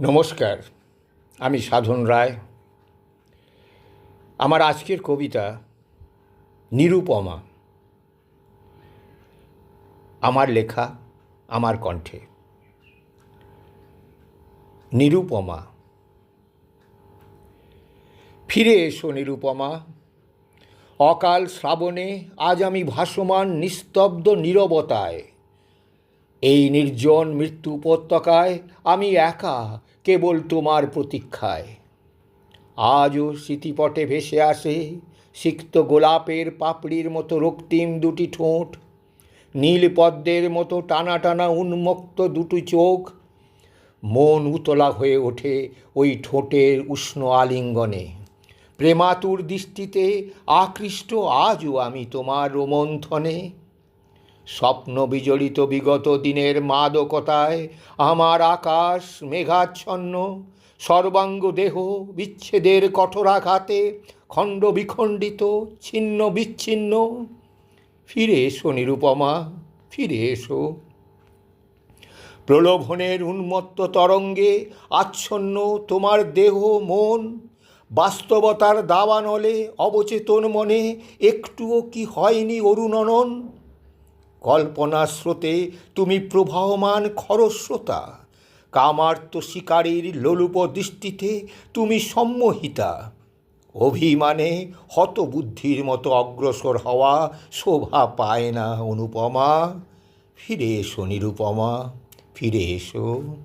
নমস্কার, আমি সাধন রায়। আমার আজকের কবিতা নিরুপমা। আমার লেখা, আমার কণ্ঠে। নিরুপমা। ফিরে এসো নিরুপমা। অকাল শ্রাবণে আজ আমি ভাসমান নিস্তব্ধ নীরবতায়। এই নির্জন মৃত্যু উপত্যকায় আমি একা কেবল তোমার প্রতীক্ষায়। আজও স্মৃতিপটে ভেসে আসে সিক্ত গোলাপের পাপড়ির মতো রক্তিম দুটি ঠোঁট, নীল পদ্মের মতো টানা টানা উন্মুক্ত দুটি চোখ। মন উতলা হয়ে ওঠে ওই ঠোঁটের উষ্ণ আলিঙ্গনে। প্রেমাতুর দৃষ্টিতে আকৃষ্ট আজও আমি তোমার রোমন্থনে। স্বপ্ন বিজড়িত বিগত দিনের মাদকতায় আমার আকাশ মেঘাচ্ছন্ন, সর্বাঙ্গ দেহ বিচ্ছেদের কঠোরাঘাতে খণ্ড বিখণ্ডিত ছিন্ন বিচ্ছিন্ন ফিরে এসো নিরুপমা, ফিরে এসো। প্রলোভনের উন্মত্ত তরঙ্গে আচ্ছন্ন তোমার দেহ মন, বাস্তবতার দাবানলে অবচেতন মনে একটুও কি হয়নি অরুণনন? কল্পনা স্রোতে তুমি প্রবাহমান খরস্রোতা। কামার্ত শিকারীর লোলুপ দৃষ্টিতে তুমি সম্মোহিতা। অভিমানে হতবুদ্ধির মতো অগ্রসর হওয়া শোভা পায় না অনুপমা। ফিরে এসো নিরুপমা, ফিরে এসো।